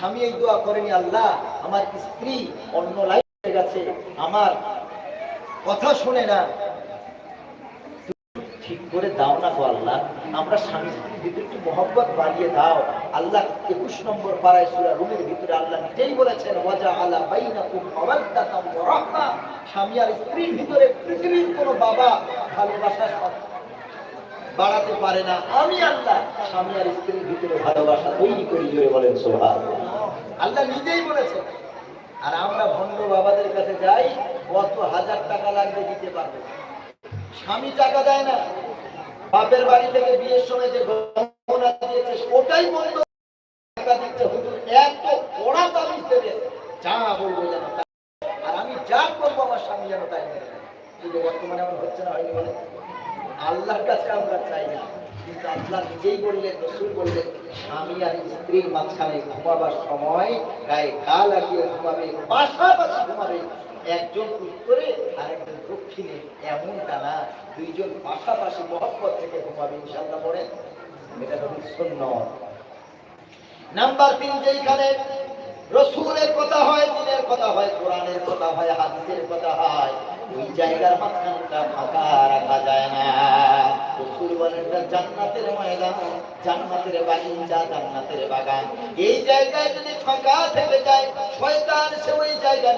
স্বামী এই দোয়া করেনি আল্লাহ, আমার স্ত্রী অন্য লাইফে গেছে, আমার কথা শুনে না। ঠিক করে দাও না গো আল্লাহ, আমরা স্বামী স্ত্রীর ভিতরে একটু মহব্বত বাড়িয়ে দাও। আল্লাহ একুশ নম্বর পাড়ায় সুরা রুমের ভিতরে আল্লাহ নিজেই বলেছেন ওয়াজা আলা বাইনাকুম মাওয়াদ্দাতাম ওয়া স্বামী আর স্ত্রীর ভিতরে পৃথিবীর কোনো বাবা ভালোবাসা বাড়াতে পারে না। আমি আল্লাহ স্বামী আর স্ত্রীর ভিতরে ভালোবাসা তৈরি করি, জোরে বলেন সোহাগ আল্লাহ নিজেই বলেছেন, আর আমরা ভণ্ড বাবাদের কাছে যাই, কত হাজার টাকা লাগবে দিতে পারবে। স্বামী টাকা দেয় না। বাপের বাড়ি থেকে বিয়ের সময় যে গহনা দিয়েছে, ওটাই বন্ধ। টাকা দিচ্ছে হুজুর এত পড়া তাবিজ দেবে। যা বলব যেন আর আমি যা করব, আমার স্বামী যেন তাই কিন্তু বর্তমানে আমার হচ্ছে না, হয়নি বলে। আল্লাহর কাছে আমরা চাই না। কিন্তু আল্লাহ নিজেই বললেন, রসুল বললেন, স্বামী আর স্ত্রীর মাঝখানে ঘুমাবার সময় গায়ে গা লাগিয়ে ঘুমাবে, পাশাপাশি ঘুমাবে। একজন উত্তরে আর একজন দক্ষিণে এমনটা না দুইজন পাশাপাশি মহব্বত থেকে ঘুমাবে ইনশাল্লাহ পড়েন এটা সুন্নত। নাম্বার তিন যেখানে রসুলের কথা হয়, দিনের কথা হয়, কোরআনের কথা হয়, হাদিসের কথা হয়। ওই জায়গার মাঝখানটা ফাঁকা রাখা যায় না। রসুল বলেন জান্নাতের ময়দান, জান্নাতের জান্নাতের বাগান। এই জায়গায় যদি ফাঁকা থেকে যায় সে ওই জায়গা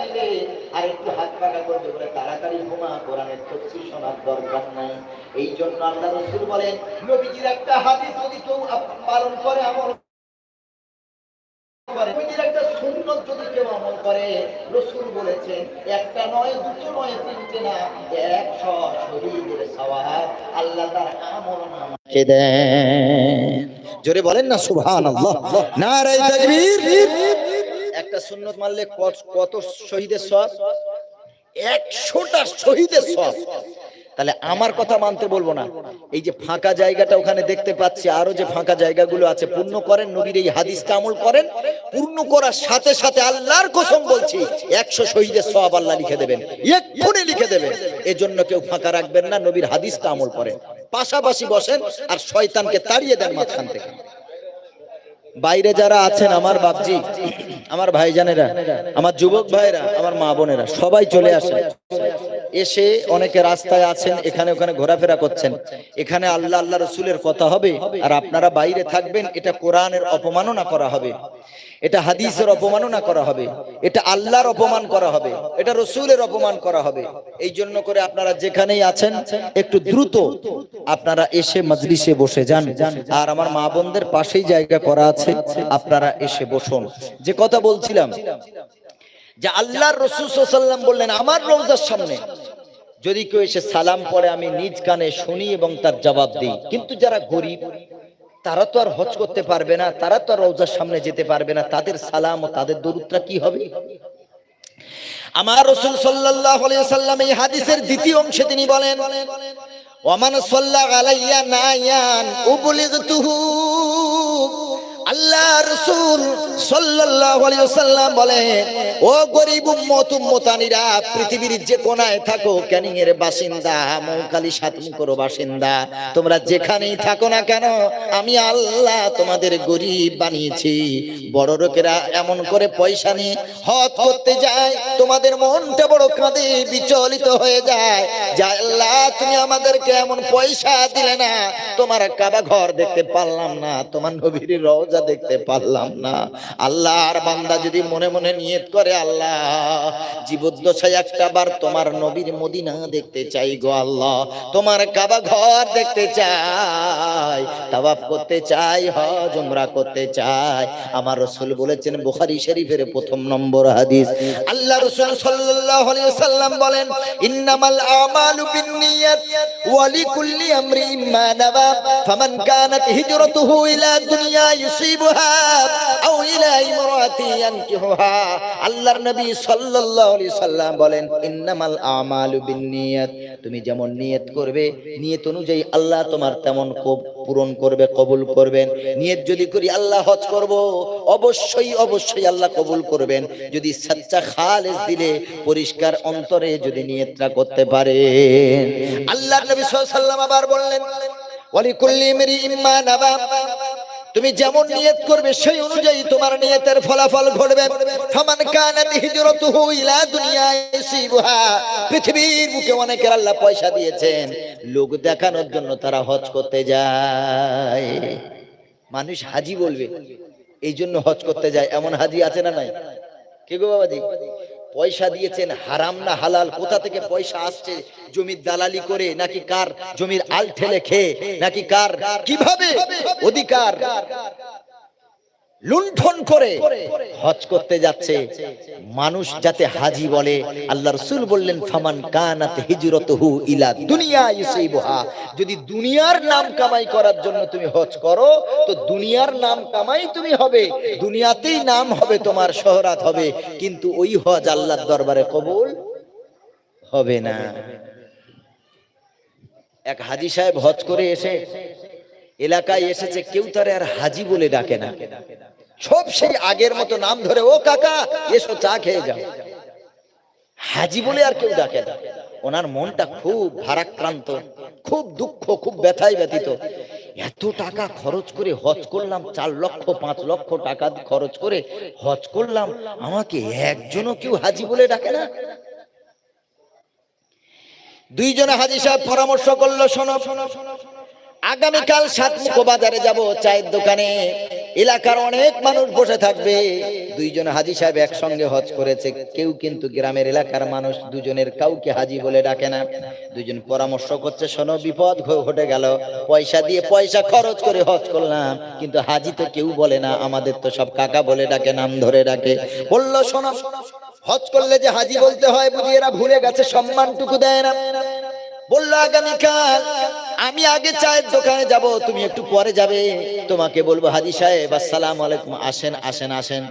আর একটু হাত পাকা করবে বলে তাড়াতাড়ি ঘুমা, কোরআনের তফসির শোনার দরকার নাই। এই জন্য আল্লাহ রসুল বলেন, নবীজির একটা হাদিস যদি কেউ পালন করে একটা সুন্নত যদি কেউ আমল করে, রসুল বলেছেন, একটা নয়, দুটো নয়, তিনটে না, একশো শহীদের সওয়াব আল্লাহ তার আমল নামাকে দেন। জোরে বলেন না সুবহান আল্লাহ নারাই তাকবীর। একটা সুন্নত মারলে কত শহীদের সব একশোটা শহীদের সব তাহলে আমার কথা মানতে বলব না। এই যে ফাঁকা জায়গাটা ওখানে দেখতে পাচ্ছি, আরও যে ফাঁকা জায়গাগুলো আছে, পূর্ণ করেন, নবীর এই হাদিসটা আমল করেন, পূর্ণ করার সাথে সাথে আল্লাহর কসম বলছি, একশো শহীদের সব আল্লাহ লিখে দেবেন, এক্ষুনি লিখে দেবেন। এজন্য কেউ ফাঁকা রাখবেন না, নবীর হাদিসটা আমল করেন। পাশাপাশি বসেন আর শয়তানকে তাড়িয়ে দেন মাঝখান থেকে। বাইরে যারা আছেন, আমার বাপজি, আমার ভাইজানেরা, আমার যুবক ভাইরা আমার মা বোনেরা, সবাই চলে আসেন। এসে অনেকে রাস্তায় আছেন, এখানে ওখানে ঘোরাফেরা করছেন। এখানে আল্লাহ আল্লাহ রসুলের কথা হবে, আর আপনারা বাইরে থাকবেন, এটা কোরআনের অপমাননা করা হবে। এটা হাদিসের অপমাননা করা হবে। এটা আল্লাহর অপমান করা হবে। এটা রসুলের অপমান করা হবে। এই জন্য করে আপনারা যেখানেই আছেন, একটু দ্রুত আপনারা এসে মজলিসে বসে যান। আর আমার মা বোনদের পাশেই জায়গা করা আছে, আপনারা এসে বসুন। যে কথা বলছিলাম যে আল্লাহর রসুল সাল্লাম বললেন, আমার রোজার সামনে। যদি কেউ এসে সালাম পড়ে, আমি নিজ কানে শুনি এবং তার জবাব দিই। কিন্তু যারা গরিব, তারা তো আর হজ করতে পারবে না, তারা তো আর রোজার সামনে যেতে পারবে না। তাদের সালাম ও তাদের দরুদটা কি হবে? আমার রসুল সাল্লাম এই হাদিসের দ্বিতীয় অংশে তিনি বলেন ওমান সাল্লাহ আলাইয়া নায়ান উবলিগতুহু। যেখানেই থাকো না কেন, আমি আল্লাহ তোমাদের গরিব বানিয়েছি। বড় লোকেরা এমন করে পয়সা নিয়ে হজ করতে যায়, তোমাদের মনটা বড় কাঁদে, বিচলিত হয়ে যায়। যা আল্লাহ, তুমি আমাদেরকে এমন পয়সা দিলে না, তোমার কাবা ঘর দেখতে পারলাম না, তোমার নবীর রওজা দেখতে পারলাম না। আল্লাহর বান্দা যদি মনে মনে নিয়ত করে, আল্লাহ, জীবদ্দশায় একটা বার তোমার নবীর মদিনা দেখতে চাই গো আল্লাহ। তোমার কাবা ঘর দেখতে চাই, তাওয়াফ করতে চাই, হজ, উমরা করতে চাই। আমার রসুল বলেছেন, বুখারী শরীফের প্রথম নম্বর হাদিস। আল্লাহ রসুল সাল্লাল্লাহু আলাইহি ওয়াসাল্লাম বলেন, ইন্নামাল আমালু বিন্নিয়াত ওয়া লিকুল্লি আমরিন মা নাওয়া, ফামান কানাত হিজরাতুহু ইলা দুনিয়া ইউসিবুহা আও ইলা ইমরাতি ইয়ানকিহুহা আল্লাহর নবী সাল্লাল্লাহু আলাইহি সাল্লাম বলেন, ইন্নামাল আমালু বিন্নিয়াত। তুমি যেমন নিয়ত করবে, নিয়ত অনুযায়ী আল্লাহ তোমার তেমন পূরণ করবে, কবুল করবেন। নিয়ত যদি করি আল্লাহ হজ করব, অবশ্যই অবশ্যই আল্লাহ কবুল করবেন। যদি সচ্চা খালেস দিলে, পরিষ্কার অন্তরে যদি নিয়তটা করতে পারে আল্লাহ নবী সাল্লাল্লাহু আলাইহি সাল্লাম আবার বললেন ওয়ালিকুল্লি ইমরি ইম্মা নাবা। তুমি যেমন নিয়ত করবে সেই অনুযায়ী তোমার নিয়তের ফলাফল ঘটবে। ইলা দুনিয়া ইসিবুহা পৃথিবীর বুকে অনেকের আল্লাহ পয়সা দিয়েছেন। লোক দেখানোর জন্য তারা হজ করতে যায়। মানুষ হাজি বলবে এই জন্য হজ করতে যায়। এমন হাজি আছে না নাই? কে গো বাবাজি? পয়সা দিয়েছেন, হারাম না হালাল? কোথা থেকে পয়সা আসছে? জমির দালালি করে নাকি কার? জমির আল ঠেলে খেয়ে নাকি কার? কীভাবে? অধিকার। লুণ্ঠন করে হজ করতে যাচ্ছে। মানুষ যাতে হাজি বলে, আল্লাহ রসুল বললেন, ফামান কানাত হিজরতহু ইলা দুনিয়া ইউসাইবুহা যদি দুনিয়ার নাম কামাই করার জন্য তুমি হজ করো, তো দুনিয়ার নাম কামাই তুমি হবে। দুনিয়াতেই নাম হবে তোমার, শহরাত হবে। কিন্তু ওই হজ আল্লাহর দরবারে কবুল হবে না। এক হাজি সাহেব হজ করে এসে এলাকায় এসেছে, কেউ তারে আর হাজি বলে ডাকে না। সব সেই আগের মতো নাম ধরে, ও কাকা, এসো চা খেয়ে যাও। হাজি বলে আর কেউ ডাকে না। ওনার মনটা খুব ভারাক্রান্ত, খুব দুঃখ, খুব ব্যথায় ব্যথিত। এত টাকা খরচ করে হজ করলাম, চার লক্ষ, পাঁচ লক্ষ টাকা খরচ করে হজ করলাম, আমাকে একজনও কেউ হাজি বলে ডাকে না। দুইজনে হাজি সাহেব পরামর্শ করল, শোনো আগামীকাল সাতমুখ বাজারে যাব চায়ের দোকানে। এলাকার অনেক মানুষ বসে থাকবে। দুইজন হাজি সাহেব একসঙ্গে হজ করেছে। কেউ কিন্তু গ্রামের এলাকার মানুষ, দুজনের কাউকে হাজি বলে ডাকে না। দুজন পরামর্শ করছে, শোনো, বিপদ ঘটে গেল। পয়সা দিয়ে পয়সা খরচ করে হজ করলাম। কিন্তু হাজি তো কেউ বলে না, আমাদের তো সব কাকা বলে ডাকে, নাম ধরে ডাকে। বলল, শোনো, হজ করলে যে হাজি বলতে হয়, বুঝি এরা ভুলে গেছে, সম্মানটুকু দেয় না। বলল, আগামীকাল আমি আগে চায়ের দোকানে যাব, তুমি একটু পরে যাবে। তোমাকে বলব, হাজি সাহেব, আসসালাম আলাইকুম, আসেন আসেন আসেন।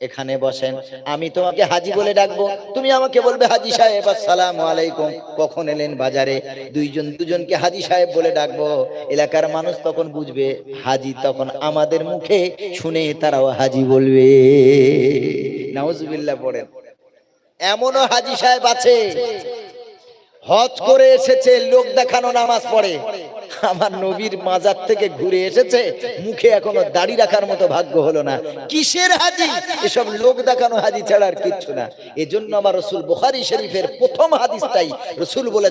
এখানে বসেন। আমি তোমাকে হাজি বলে ডাকবো। তুমি আমাকে বলবে, হাজি সাহেব, আসসালাম আলাইকুম। কখন এলেন বাজারে? দুইজন, দুজনকে হাজি সাহেব বলে ডাকবো। এলাকার মানুষ তখন বুঝবে, হাজি তখন আমাদের মুখে শুনে তারাও হাজি বলবে। নাউজুবিল্লাহ পড়েন। এমনও হাজি সাহেব আছে। হজ করে এসেছে, লোক দেখানো নামাজ পড়ে। আমার নবীর মাজার থেকে ঘুরে এসেছে, মুখে এখনও দাড়ি রাখার মতো ভাগ্য হলো না। কিসের হাজি? এসব লোক দেখানো হাজি ছাড়া আর কিচ্ছু না। এজন্য আমার রসুল বুখারী শরীফের প্রথম হাদিসটাই রসুল বলে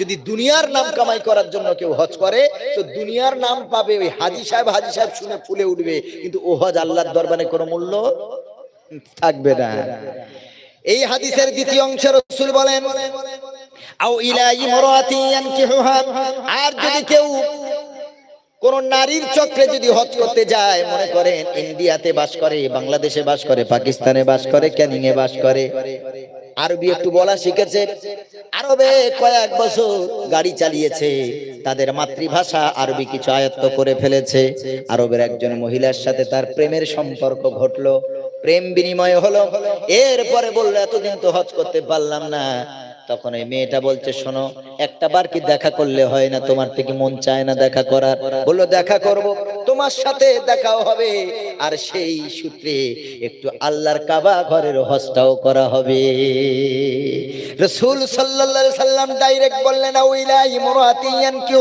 যদি দুনিয়ার নাম কামাই করার জন্য কেউ হজ করে, তো দুনিয়ার নাম পাবে ওই হাজি সাহেব হাজি সাহেব শুনে ফুলে উঠবে। কিন্তু ও হজ আল্লাহর দরবারে কোনো মূল্য থাকবে না। এই হাদিসের দ্বিতীয় অংশে রসুল বলেন, আও ইলা ইমরাতি ইয়ানকিহুহা। আর যদি কেউ কোন নারীর চক্রে যদি হজ করতে যায়, মনে করেন ইন্ডিয়াতে বাস করে, বাংলাদেশে বাস করে, পাকিস্তানে বাস করে ক্যানিং এ বাস করে, আরবি একটু বলা শিখেছে, আরবে কয়েক বছর গাড়ি চালিয়েছে তাদের মাতৃভাষা আরবি কিছু আয়ত্ত করে ফেলেছে। আরবের একজন মহিলার সাথে তার প্রেমের সম্পর্ক ঘটলো। প্রেম বিনিময় হলো। এরপরে বলল, এতদিন তো হজ করতে পারলাম না। তখন এই মেয়েটা বলছে, শোনো একটা বার কি দেখা করলে হয় না? তোমার থেকে মন চায় না দেখা করার। বলল, দেখা করব। তোমার সাথে দেখাও হবে। আর সেই সূত্রে একটু আল্লাহর কাবা ঘরের হজটাও করা হবে। রসুল সাল্লাল্লাহু সাল্লাম ডাইরেক্ট বললেন ওইলা ইমরাতিয়ান কি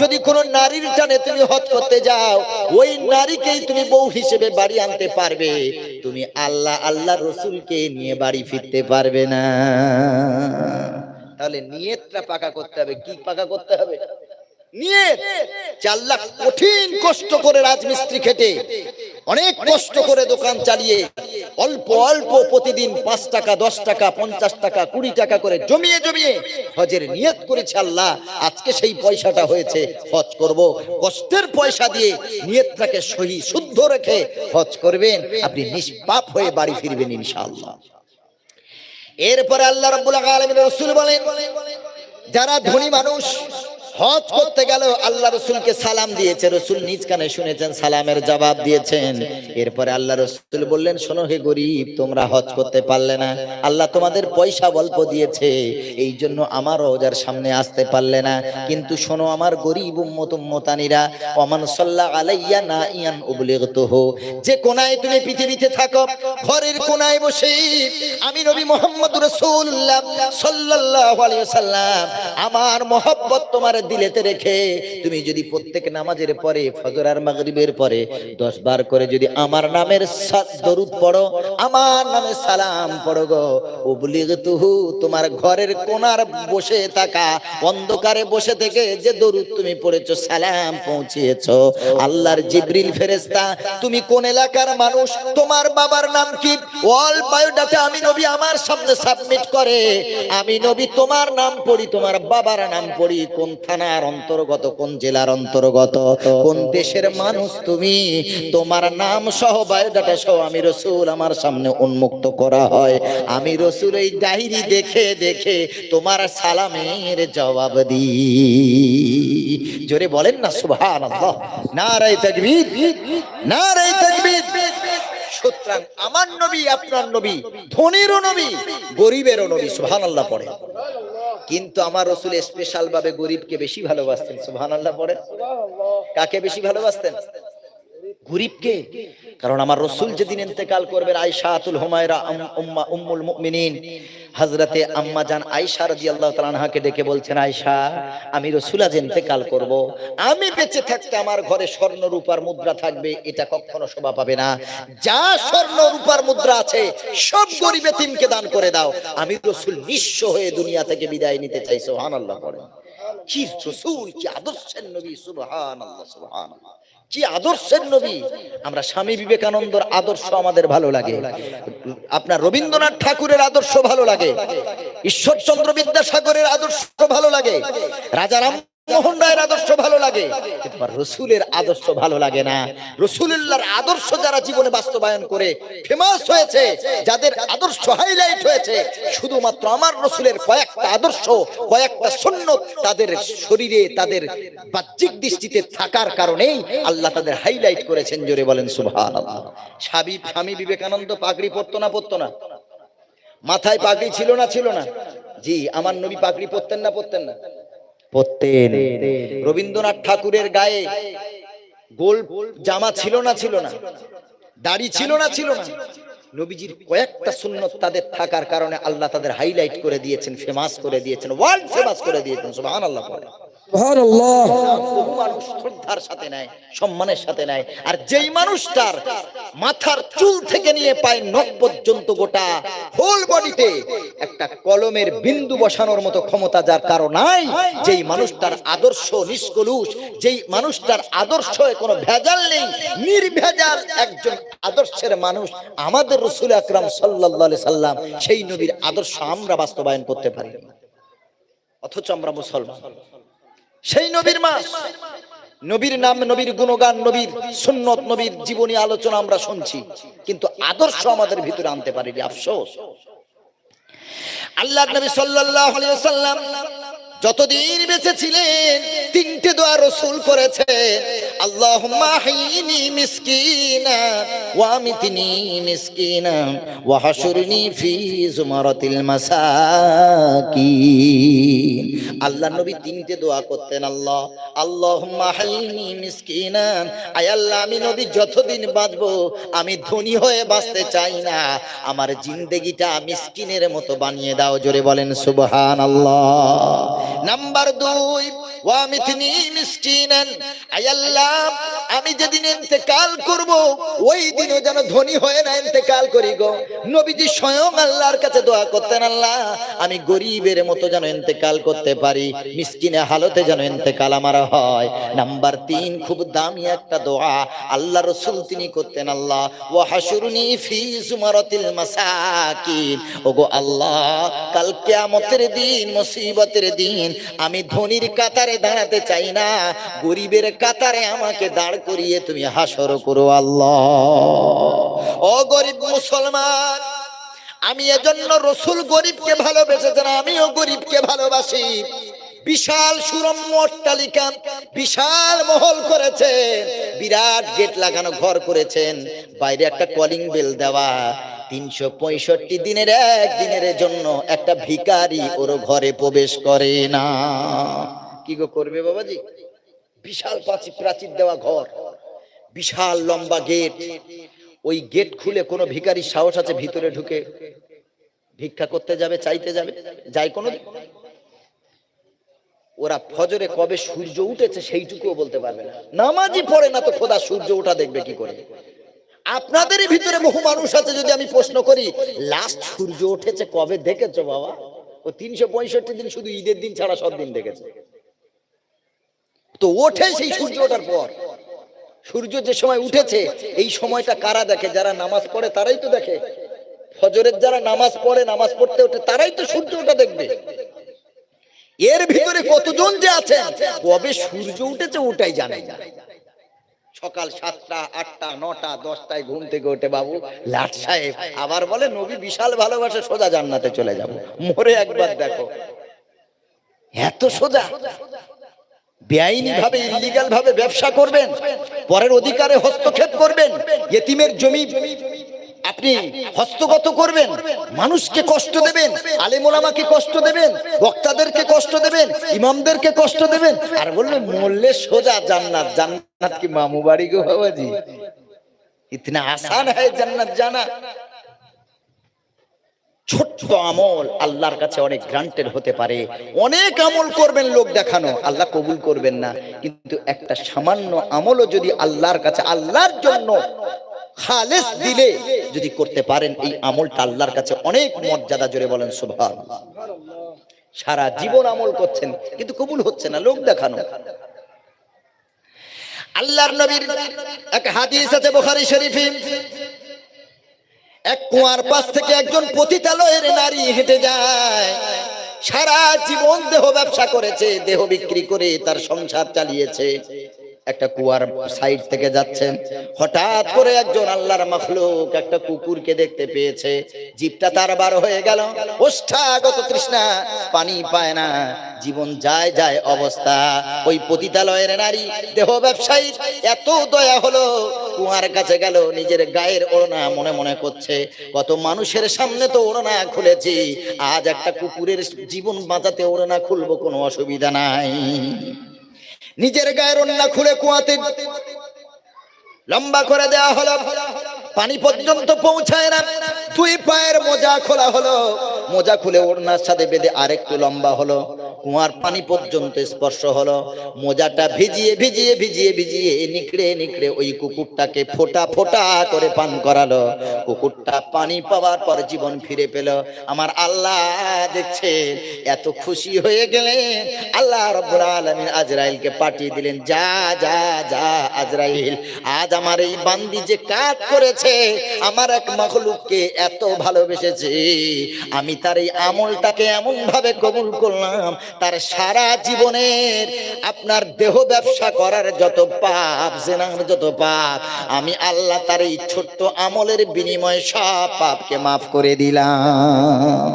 যদি কোন নারীর টানে তুমি হজ করতে যাও, ওই নারীকেই তুমি বউ হিসেবে বাড়ি আনতে পারবে। তুমি আল্লাহ আল্লাহ রসুলকে নিয়ে বাড়ি ফিরতে পারবে না। তাহলে নিয়তটা পাকা করতে হবে। কি পাকা করতে হবে? চার লাখ কঠিন কষ্ট করে রাজমিস্ত্রি খেটে, অনেক কষ্ট করে দোকান চালিয়ে, অল্প অল্প প্রতিদিন পাঁচ টাকা, দশ টাকা, পঞ্চাশ টাকা, কুড়ি টাকা করে জমিয়ে জমিয়ে হজের নিয়ত করেছে আল্লাহ। আজকে সেই পয়সাটা হয়েছে, হজ করব। কষ্টের পয়সা দিয়ে নিয়তটাকে সহি, শুদ্ধ রেখে হজ করবেন। আপনি নিষ্পাপ হয়ে বাড়ি ফিরবেন ইনশাআল্লাহ। এরপরে আল্লাহ রাব্বুল আলামিন রাসূল বলেন, যারা ধনী মানুষ হজ করতে গেল আল্লাহ রসুলকে সালাম দিয়েছে। রসুল নিজ কানে শুনেছেন, সালামের জবাব দিয়েছেন। এরপরে আল্লাহ রসুল বললেন, শোনো হে গরিব, তোমরা হজ করতে পারলে না। আল্লাহ তোমাদের পয়সা অল্প দিয়েছে এই জন্য আমার রোজার সামনে আসতে পারলে না। কিন্তু শোনো আমার গরিব উম্মত, উম্মতানিরা অমান সাল্লাহ আলাইয়া না ইয়ান উবলিগতুহু। যে কোনায় তুমি পৃথিবীতে থাকো, ঘরের কোনায় বসে আমি নবী মোহাম্মদ রাসূলুল্লাহ সাল্লাল্লাহু আলাইহি সাল্লাম আমার মহব্বত তোমার দিলেতে রেখে তুমি যদি প্রত্যেক নামাজের পরে, ফজর আর মাগরিবের পরে দশ বার করে যদি আমার নামের দরুদ পড়ো, আমার নামে সালাম পড়ো গো। উবলিগতুহু তোমার ঘরের কোনার বসে থাকা, অন্ধকারে বসে থেকে যে দরুদ তুমি পড়েছো, সালাম পৌঁছিয়েছো। আল্লাহর জিবরিল ফেরেশতা, তুমি কোন এলাকার মানুষ, তোমার বাবার নাম কি? অল বায়োডাটা আমি নবী আমার সামনে সাবমিট করে। আমি নবী তোমার নাম পড়ি, তোমার বাবার নাম পড়ি, কোন থানার অন্তর্গত, কোন জেলার অন্তর্গত, কোন দেশের মানুষ তুমি? তোমার নাম সহ বায়োডাটা সহ আমি রসুল আমার সামনে উন্মুক্ত করা হয়। আমি রসুল এই ডায়েরি দেখে দেখে তোমার সালামের জবাব দি জোরে বলেন না আল্লাহ নারাই তাকবীর নারাই তাকবীর। সুতরাং আমার নবী, আপনার নবী, ধনীরও নবী, গরিবেরও নবী সুহান আল্লাহ পড়ে। কিন্তু আমার রসুল স্পেশাল ভাবে গরিবকে বেশি ভালোবাসতেন সুহান আল্লাহ পড়ে। কাকে বেশি ভালোবাসতেন? গরিবকে, কারণ আমার রসুল যেদিন ইন্তেকাল করবেন আয়সা আতুল হুমায়রা উম্মা উম্মুল মুমিনিন, হযরতে আম্মা জান আয়েশা রাদিয়াল্লাহু তাআলা আনহাকে ডেকে বলছেন, আয়েশা, আমি রসুল আজ ইন্তেকাল করব। আমি বেঁচে থাকতে আমার ঘরে স্বর্ণ রূপার মুদ্রা থাকবে, এটা কখনো শোভা পাবে না। যা স্বর্ণ রূপার মুদ্রা আছে, সব গরিব এতিমকে দান করে দাও। আমি রসুল নিঃস্ব হয়ে দুনিয়া থেকে বিদায় নিতে চাই, সুবহানাল্লাহ পড়েন। কি রসুল, কি আদর্শের নবী, সুবহানাল্লাহ সুবহানাল্লাহ। কি আদর্শের নবী? আমরা স্বামী বিবেকানন্দর আদর্শ আমাদের ভালো লাগে। আপনার রবীন্দ্রনাথ ঠাকুরের আদর্শ ভালো লাগে। ঈশ্বরচন্দ্র বিদ্যাসাগরের আদর্শ ভালো লাগে। রাজা রাম মোহন রায়ের আদর্শ ভালো লাগে রসুলের আদর্শ ভালো লাগে না। রসুলুল্লাহর আদর্শ যারা জীবনে বাস্তবায়ন করে ফেমাস হয়েছে, যাদের আদর্শ হাইলাইট হয়েছে, শুধুমাত্র আমার রসুলের কয়েকটা আদর্শ, কয়েকটা সুন্নত তাদের শরীরে, তাদের বাহ্যিক দৃষ্টিতে থাকার কারণেই আল্লাহ তাদের হাইলাইট করেছেন, জোরে বলেন সুবহান স্বামী স্বামী বিবেকানন্দ পাগড়ি পরতো না পরতো না? মাথায় পাগড়ি ছিল না ছিল না? জি, আমার নবী পাগড়ি পরতেন না পরতেন না। পরতেন। রবীন্দ্রনাথ ঠাকুরের গায়ে গোল জামা ছিল না ছিল না। দাড়ি ছিল না ছিল না। নবীজির কয়েকটা শূন্য তাদের থাকার কারণে আল্লাহ তাদের হাইলাইট করে দিয়েছেন ফেমাস করে দিয়েছেন ওয়ার্ল্ড ফেমাস করে দিয়েছেন সুবহানাল্লাহ পড়ে সুবহানাল্লাহ আদর্শ নিষ্কলুষ, যেই মানুষটার কোনো ভেজাল নেই, নির্ভেজাল একজন আদর্শের মানুষ আমাদের রসুল আকরাম সাল্লাম, সেই নবীর আদর্শ আমরা বাস্তবায়ন করতে পারি অথচ আমরা মুসলমান। সেই নবীর মাস নবীর নাম, নবীর গুণগান, নবীর সুন্নত, নবীর জীবনী আলোচনা আমরা শুনছি, কিন্তু আদর্শ আমাদের ভিতরে আনতে পারিনি, আফসোস। আল্লাহ নবী সাল্লাল্লাহু আলাইহি ওয়াসাল্লাম যতদিন বেঁচে ছিলেন তিনটে দোয়া রসুল করেছে, আল্লাহুম্মা হাইনি মিসকিনা, ওয়া আমিতনি মিসকিনা, ওয়া হাশুরনি ফি জুমারাতিল মাসাকিন। আল্লাহ নবী তিনটে দোয়া করতেন, আল্লাহ, আল্লাহুম্মা হাইনি মিসকিনা, আয় আল্লাহ, আমি নবী যতদিন বাঁচবো, আমি ধনী হয়ে বাঁচতে চাই না। আমার জিন্দেগিটা মিসকিনের মতো বানিয়ে দাও। জোরে বলেন, সুবহানাল্লাহ। নাম্বার দুই আল্লাহ, আমি যেদিন ইন্তেকাল করব, ওই দিনও যেন ধনী হয়ে না ইন্তেকাল করি গো। নবীজি স্বয়ং আল্লাহর কাছে দোয়া করতেন, আল্লাহ, আমি গরিবের মতো যেন ইন্তেকাল করতে পারি মিসকিনে হালতে যেন ইন্তেকাল আমার হয়। নাম্বার তিন, খুব দামি একটা দোয়া, আল্লাহ রসুল তিনি করতেন, আল্লাহ ও হাসুরনি ফি জুমারাতিল মাসাকিন। ওগো আল্লাহ, কাল কিয়ামতের দিন, মুসিবতের দিন আমি ধনির কাতারে দাঁড়াতে চাই না। গরিবের কাতারে আমাকে দাঁড় করিয়ে তুমি হাসর করো আল্লাহ। ও গরিব মুসলমান, আমি এজন্য রসুল গরিবকে ভালোবেসেছেন আমিও গরিবকে ভালোবাসি। বিশাল সুরম্য অট্টালিকা, বিশাল মহল করেছেন বিরাট গেট লাগানো ঘর করেছেন। বাইরে একটা কলিং বেল দেওয়া। তিনশো পঁয়ষট্টি দিনের এক দিনের জন্য একটা ভিখারি ওর ঘরে প্রবেশ করে না। কি গো করবে বাবাজি? বিশাল প্রাচীর প্রাচীর দেওয়া ঘর, বিশাল লম্বা গেট। ওই গেট খুলে কোনো ভিখারির সাহস আছে, ভিতরে ঢুকে ভিক্ষা করতে যাবে, চাইতে যাবে? যায় কোনো ওরা ফজরে কবে সূর্য উঠেছে সেইটুকুও বলতে পারবে না। নামাজই পড়ে না তো খোদা সূর্য ওঠা দেখবে কি করে? আপনাদেরই ভিতরে বহু মানুষ আছে যদি আমি প্রশ্ন করি, লাস্ট সূর্য উঠেছে কবে দেখেছ বাবা? ও তিনশো পঁয়ষট্টি দিন শুধু ঈদের দিন ছাড়া সব দিন দেখেছে। তো ওঠে সেই সূর্য ওঠার পর। সূর্য যে সময় উঠেছে, এই সময়টা কারা দেখে? যারা নামাজ পড়ে, তারাই তো দেখে। ফজরের যারা নামাজ পড়ে, নামাজ পড়তে ওঠে তারাই তো সূর্য ওঠা দেখবে। এর ভিতরে কতজন যে আছেন, কবে সূর্য উঠেছে ওটাই জানে সকাল সাতটা, আটটা, নটা, দশটায় ঘুম থেকে ওঠে বাবু। লাট সাহেব আবার বলে, নবী বিশাল ভালোবাসে, সোজা জান্নাতে চলে যাব। মরে একবার দেখো। এত সোজা? বেআইনি ভাবে ইলিগাল ভাবে ব্যবসা করবেন? পরের অধিকারে হস্তক্ষেপ করবেন? এতিমের জমি আপনি হস্তগত করবেন, মানুষকে কষ্ট দেবেন আলেমোলামাকে কষ্ট দেবেন, বক্তাদেরকে কষ্ট দেবেন, ইমামদেরকে কষ্ট দেবেন, আর বলবেন, মরলে সোজা জান্নাত জান্নাত কি মামু বাড়ি গো বাবাজি? ইতনা আসান হয় জান্নাত জানা। ছোট্ট আমল আল্লাহর কাছে অনেক গ্রান্টেড হতে পারে। অনেক আমল করবেন লোক দেখানো, আল্লাহ কবুল করবেন না। কিন্তু একটা সামান্য আমলও যদি আল্লাহর কাছে, আল্লাহর জন্য খালেস দিলে যদি করতে পারেন, এই আমলটা আল্লাহর কাছে অনেক মর্যাদা, জোরে বলেন সুভান সারা জীবন আমল করছেন, কিন্তু কবুল হচ্ছে না লোক দেখানো। আল্লাহর নবীর এক হাদিস আছে বুখারী শরীফে, এক কুয়ার পাশ থেকে একজন পতিতালয়ের নারী হেঁটে যায়। সারা জীবন দেহ ব্যবসা করেছে, দেহ বিক্রি করে তার সংসার চালিয়েছে। একটা কুয়ার সাইড থেকে যাচ্ছেন হঠাৎ করে একজন আল্লাহর মখলুক একটা কুকুরকে দেখতে পেয়েছে। জীবটা তার বার হয়ে গেল। ওষ্ঠাগত তৃষ্ণা, পানি পায় না। জীবন যায় যায় অবস্থা। ওই পতিতালয়ের নারী, দেহ ব্যবসায়ী, এত দয়া হলো। কুয়ার কাছে গেল, নিজের গায়ের ওড়না মনে মনে করছে। কত মানুষের সামনে তো ওড়না খুলেছি। আজ একটা কুকুরের জীবন বাঁচাতে ওড়না খুলবো কোনো অসুবিধা নাই। নিজের গায়ের ওড়না খুলে কুয়াতে লম্বা করে দেয়া হলো। পানি পর্যন্ত পৌঁছায় না। দুই পায়ের মোজা খোলা হলো। মোজা খুলে ওড়নার সাথে বেঁধে আরেকটু লম্বা হলো। কুয়ার পানি পর্যন্ত স্পর্শ হলো। মোজাটা ভিজিয়ে ভিজিয়ে ভিজিয়ে ভিজিয়ে নিকড়ে নিকড়ে ওই কুকুরটাকে ফোটা ফোটা করে পান করালো। কুকুরটা পানি পাওয়ার পর জীবন ফিরে পেল। আমার আল্লাহ দেখছেন, এত খুশি হয়ে গেলেন। আল্লাহ রব্বুল আলামিন আজরাইলকে পাঠিয়ে দিলেন, যা যা যা, আজরাইল, আজ আমার এই বান্দি যে কাজ করেছে, আমার এক মখলুককে এত ভালোবেসেছে। আমি তার এই আমলটাকে এমন ভাবে কবুল করলাম তার সারা জীবনের আপনার দেহ ব্যবসা করার যত পাপ, জেনার যত পাপ, আমি আল্লাহ তার এই ছোট্ট আমলের বিনিময়ে সব পাপকে মাফ করে দিলাম।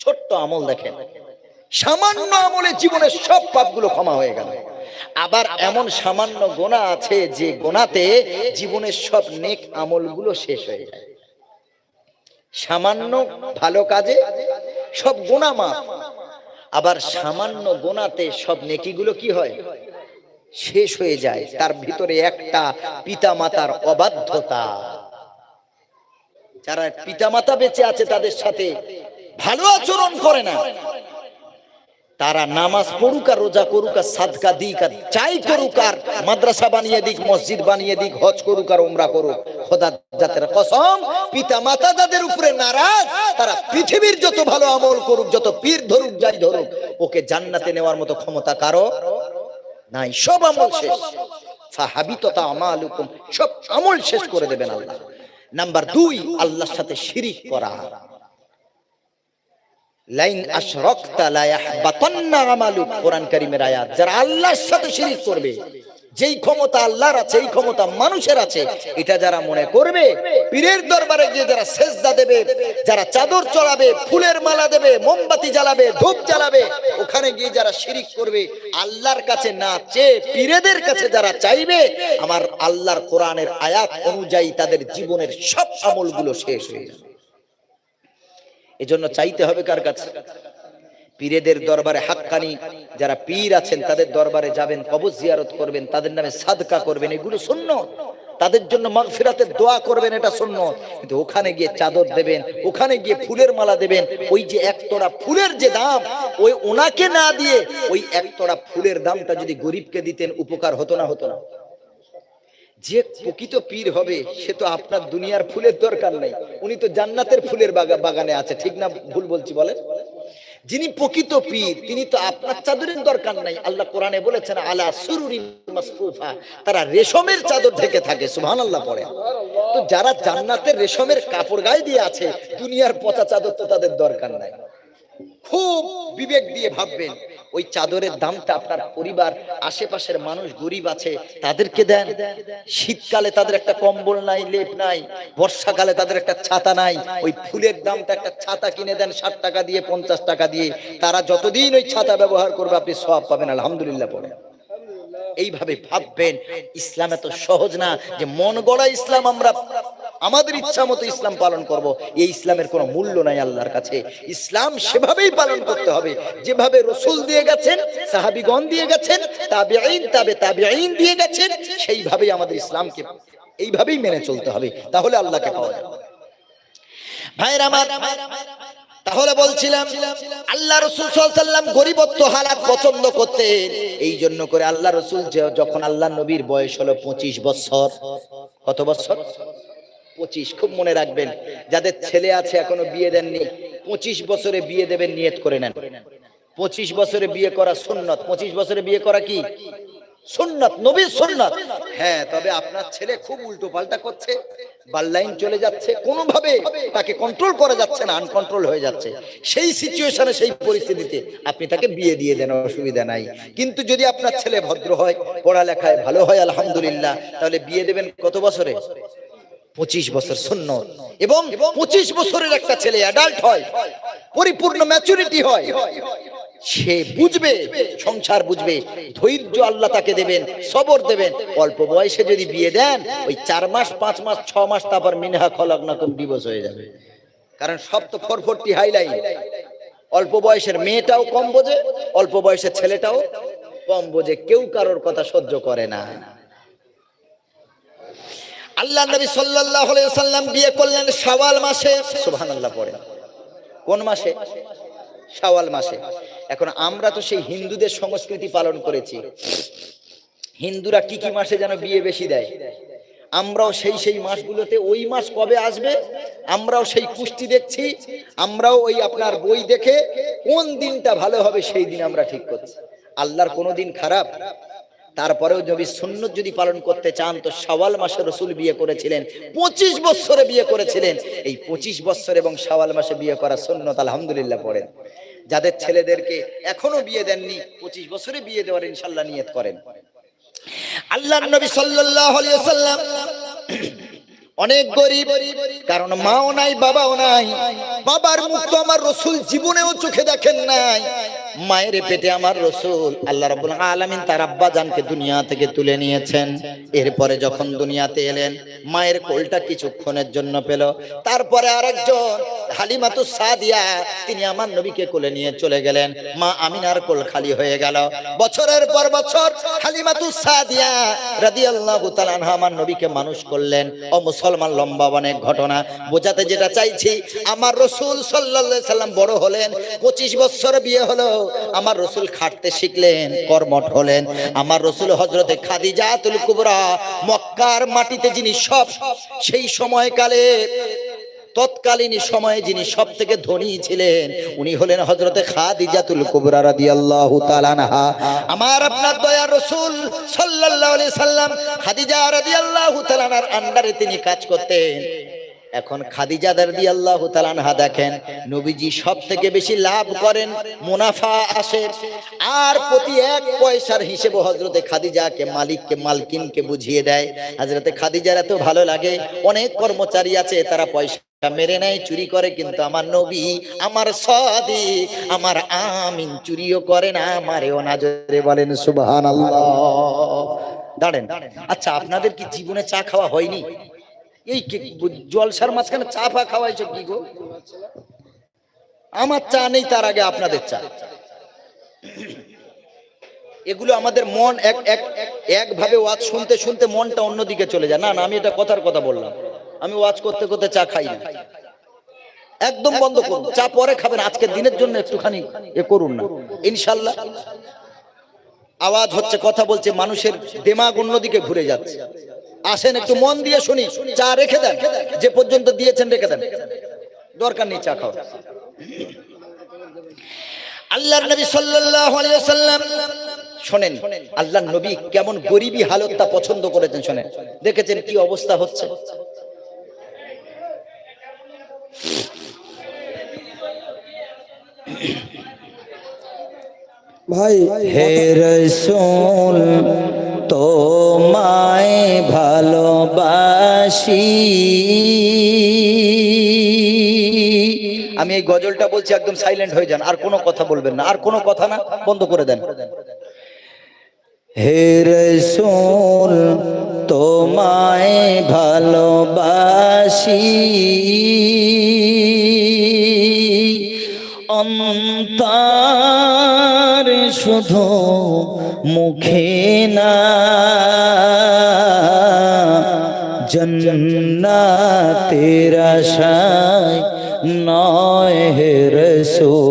ছোট্ট আমল দেখেন, সামান্য আমলে জীবনের সব পাপগুলো ক্ষমা হয়ে গেল। আবার এমন সামান্য গোনা আছে যে গোনাতে জীবনের সব নেক আমলগুলো শেষ হয়ে যায়। সামান্য ভালো কাজে সব গোনা মাফ। আবার সামান্য গোনাতে সব নেকিগুলো কি হয়? শেষ হয়ে যায়। তার ভিতরে একটা পিতা মাতার অবাধ্যতা। যারা পিতা মাতা বেঁচে আছে তাদের সাথে ভালো আচরণ করে না। তারা নামাজ পড়ুক আর রোজা করুক আর সাদকা দিক আর চাই করুক আর মাদ্রাসা বানিয়ে দিক, মসজিদ বানিয়ে দিক, হজ করুক আর ওমরা করুক খোদা জাতের কসম পিতা মাতা তাদের উপরে নারাজ, তারা পৃথিবীর যত ভালো আমল করুক, যত পীর ধরুক, যাই ধরুক, ওকে জান্নাতে নেওয়ার মতো ক্ষমতা কারও নাই। সব আমল শেষ। ফাহাবিততা আমালুকুম, সব আমল শেষ করে দেবেন আল্লাহ। নাম্বার দুই, আল্লাহর সাথে শিরিক করা। লাইন আশরাকতা লা আমালুক কোরআন কারীমের আয়াত। যারা আল্লাহর সাথে শিরিক করবে, যেই ক্ষমতা আল্লাহর আছে, এই ক্ষমতা মানুষের আছে, এটা যারা মনে করবে, পীরের দরবারে গিয়ে যারা সেজদা দেবে, যারা চাদর চড়াবে, ফুলের মালা দেবে, মোমবাতি জ্বালাবে, ধূপ জ্বালাবে, ওখানে গিয়ে যারা শিরিক করবে, আল্লাহর কাছে না চেয়ে পীরেদের কাছে যারা চাইবে, আমার আল্লাহর কোরআনের আয়াত অনুযায়ী তাদের জীবনের সব আমলগুলো শেষ হয়ে যাবে। এজন্য চাইতে হবে কার কাছে? পীরেদের দরবারে হাক্কানি, যারা পীর আছেন, তাদের দরবারে যাবেন কবজ জিয়ারত করবেন, তাদের নামে সাদকা করবেন, এগুলো শূন্য তাদের জন্য মাগফিরাতের দোয়া করবেন, এটা শূন্য কিন্তু ওখানে গিয়ে চাদর দেবেন, ওখানে গিয়ে ফুলের মালা দেবেন, ওই যে একতরা ফুলের যে দাম, ওই ওনাকে না দিয়ে ওই একতরা ফুলের দামটা যদি গরিবকে দিতেন, উপকার হতো না হতো না। যে প্রকৃত পীর হবে, সে তো আপনার দুনিয়ার ফুলের দরকার নেই। উনি তো জান্নাতের ফুলের বাগানে আছে, ঠিক না ভুল বলছি বলেন? যিনি প্রকৃত পীর, তিনি তো আপনার চাদরের দরকার নাই। আল্লাহ কোরআনে বলেছেন, আলা সুরুরি মাসফুফা তারা রেশমের চাদর থেকে থাকে, সুবহানাল্লাহ পড়ে। তো যারা জান্নাতের রেশমের কাপড় গায়ে দিয়ে আছে, দুনিয়ার পচা চাদর তো তাদের দরকার নাই। খুব বিবেক দিয়ে ভাববেন ওই চাদরের দামটা আপনার পরিবার, আশেপাশের মানুষ গরিব আছে, তাদেরকে দেন। শীতকালে তাদের একটা কম্বল নাই, লেপ নাই, বর্ষাকালে তাদের একটা ছাতা নাই। ওই ফুলের দামটা একটা ছাতা কিনে দেন, ষাট টাকা দিয়ে, পঞ্চাশ টাকা দিয়ে। তারা যতদিন ওই ছাতা ব্যবহার করবে, আপনি সব পাবেন, আলহামদুলিল্লাহ পড়েন। এইভাবে ভাববেন, ইসলাম এত সহজ না যে মন গড়া ইসলাম আমরা আমাদের ইচ্ছা মতো ইসলাম পালন করব। এই ইসলামের কোনো মূল্য নাই আল্লাহর কাছে। ইসলাম সেভাবেই পালন করতে হবে। যেভাবে রসুল দিয়ে গেছেন সাহাবিগণ দিয়ে গেছেন তাবেঈন তাবে তাবেঈন দিয়ে গেছেন সেইভাবেই আমাদের ইসলামকে এইভাবেই মেনে চলতে হবে। তাহলে আল্লাহকে পাওয়া যাবে। ভাইরা আমার তাহলে বলছিলাম আল্লাহ রসুল সাল্লাম গরিবত্ব হালাত পছন্দ করতেন। এই জন্য করে আল্লাহ রসুল যখন আল্লাহ নবীর বয়স হলো পঁচিশ বছর। কত বছর? পঁচিশ, খুব মনে রাখবেন, যাদের ছেলে আছে এখনও বিয়ে দেননি, পঁচিশ বছরে বিয়ে দেবেন, নিয়ত করে নেন। পঁচিশ বছরে বিয়ে করা সুন্নত, পঁচিশ বছরে বিয়ে করা কি? সুন্নত, নবীর সুন্নত। হ্যাঁ তবে আপনার ছেলে খুব উল্টো পাল্টা করছে বাল্লাইন চলে যাচ্ছে, কোনোভাবে তাকে কন্ট্রোল করা যাচ্ছে না আনকন্ট্রোল হয়ে যাচ্ছে। সেই সিচুয়েশনে সেই পরিস্থিতিতে আপনি তাকে বিয়ে দিয়ে দেন, অসুবিধা নাই। কিন্তু যদি আপনার ছেলে ভদ্র হয়, পড়ালেখায় ভালো হয়, আলহামদুলিল্লাহ, তাহলে বিয়ে দেবেন কত বছরে? পঁচিশ বছর শূন্য এবং পঁচিশ বছরের একটা ছেলে অ্যাডাল্ট হয়, পরিপূর্ণ ম্যাচুরিটি হয়। সে বুঝবে, সংসার বুঝবে, ধৈর্য আল্লাহ তাকে দেবেন, সবর দেবেন। অল্প বয়সে যদি বিয়ে দেন, ওই চার মাস, পাঁচ মাস, ছ মাস, তারপর মিনহা নতুন দিবস হয়ে যাবে। কারণ সব তো ফোর ফোরটি হাইলাইট অল্প বয়সের মেয়েটাও কম বোঝে, অল্প বয়সের ছেলেটাও কম বোঝে। কেউ কারোর কথা সহ্য করে না। আল্লাহ নবী সাল্লাল্লাহু আলাইহি সাল্লাম বিয়ে করলেন শাওয়াল মাসে। সুবহানাল্লাহ পড়ে। কোন মাসে? শাওয়াল মাসে। এখন আমরা তো সেই হিন্দুদের সংস্কৃতি পালন করেছি। হিন্দুরা কি কি মাসে যেন বিয়ে বেশি দেয়? আমরাও সেই সেই মাসগুলোতে, ওই মাস কবে আসবে? আমরাও সেই কুষ্টি দেখছি। আমরাও ওই আপনার বই দেখে কোন দিনটা ভালো হবে সেই দিন আমরা ঠিক করছি। আল্লাহর কোনো দিন খারাপ? তারপরেও যদি সুন্নত যদি পালন করতে চান, তো সওয়াল মাসে রসুল বিয়ে করেছিলেন, পঁচিশ বছরে বিয়ে করেছিলেন। এই পঁচিশ বছর এবং সওয়াল মাসে বিয়ে করা সুন্নত আলহামদুলিল্লাহ পড়েন। যাদের ছেলেদেরকে এখনও বিয়ে দেননি, পঁচিশ বছরে বিয়ে দেওয়ার ইনশাল্লাহ নিয়ত করেন। আল্লাহ নবী সাল্লাল্লাহু আলাইহি ওয়াসাল্লাম অনেক গরিব, কারণ মাও নাই, বাবাও নাই। বাবার মুখ তো আমার রসুল জীবনেও চোখে দেখেন নাই। মায়ের পেটে আমার রসুল আল্লাহ রাব্বুল আলামিন তার আব্বা জানকে দুনিয়া থেকে তুলে নিয়েছেন। এরপরে যখন দুনিয়াতে এলেন, মায়ের কোলটা কিছুক্ষণের জন্য পেল। তারপরে আরেকজন, হালিমাতু সাদিয়া, তিনি আমার নবীকে কোলে নিয়ে চলে গেলেন। মা আমিনার কোল খালি হয়ে গেল। বছরের পর বছর হালিমাতু সাদিয়া রাদিয়াল্লাহু তাআলা আমার নবীকে মানুষ করলেন। ও মুসলমান লম্বা অনেক ঘটনা। বোঝাতে যেটা চাইছি, আমার রসুল সাল্লাল্লাহু সাল্লাম বড় হলেন 25 বছর বিয়ে হলো। আমার রসুল খাটতে শিখলেন, কর্মঠ হলেন। আমার রসুল হযরতে খাদিজাতুল কুবরা মক্কার মাটিতে যিনি সব, সেই সময়কালে, তৎকালীন সময়ে যিনি সব থেকে ধনী ছিলেন, উনি হলেন হজরতে খাদিজাতুল কুবরা রাদিয়াল্লাহু তাআলা আনহা। আমার আপনার দয়া রাসূল সাল্লাল্লাহু আলাইহি সাল্লাম খাদিজা রাদিয়াল্লাহু তাআলা আনহার আন্ডারে তিনি কাজ করতেন। এখন খাদিজা রাদিয়াল্লাহু তাআলা আনহা দেখেন, নবীজি সব থেকে বেশি লাভ করেন মুনাফা আসে, আর প্রতি এক পয়সার হিসেবে হজরতে খাদিজাকে, মালিককে, মালকিনকে বুঝিয়ে দেয়। হজরতে খাদিজার এত ভালো লাগে, অনেক কর্মচারী আছে, তারা পয়সা মেরে নেয়, চুরি করে, কিন্তু আমার নবী, আমার সাদি আমার আমিন চুরিও করে না আমারেও নাজরে বলেন সুবহান দাঁড়েন আচ্ছা আপনাদের কি জীবনে চা খাওয়া হয়নি? এই জলসার মাঝখানে চা ফা খাওয়াইছো কি গো? আমার চা নেই, তার আগে আপনাদের চা। এগুলো আমাদের মন এক এক, একভাবে ওয়াজ শুনতে শুনতে মনটা অন্যদিকে চলে যায়। না না, আমি এটা কথার কথা বললাম। আমি ওয়াজ করতে করতে চা খাই না। একদম বন্ধ করুন। চা পরে খাবেন, আজকের দিনের জন্য একটুখানি এ করুন না। ইনশাল্লাহ। আওয়াজ হচ্ছে, কথা বলছে, মানুষের দেমাগ অন্যদিকে ঘুরে যাচ্ছে। আসেন একটু মন দিয়ে শুনি চা রেখে দেন যে পর্যন্ত দিয়েছেন রেখে দেন। দরকার নেই চা খাওয়া আল্লাহর নবী সাল্লাল্লাহু আলাইহি ওয়াসাল্লাম শোনেন আল্লাহর নবী কেমন গরিবী হালতটা পছন্দ করেছেন শোনেন। দেখেছেন কি অবস্থা হচ্ছে? ভাই হে রসুল তোমায় ভালোবাসি। আমি এই গজলটা বলছি, একদম সাইলেন্ট হয়ে যান, আর কোনো কথা বলবেন না, আর কোনো কথা না, বন্ধ করে দেন। হে রসুল, তোমায় ভালোবাসি। অন্তর শুধু মুখে না জন্নাতের আশায় নয় হে রসুল।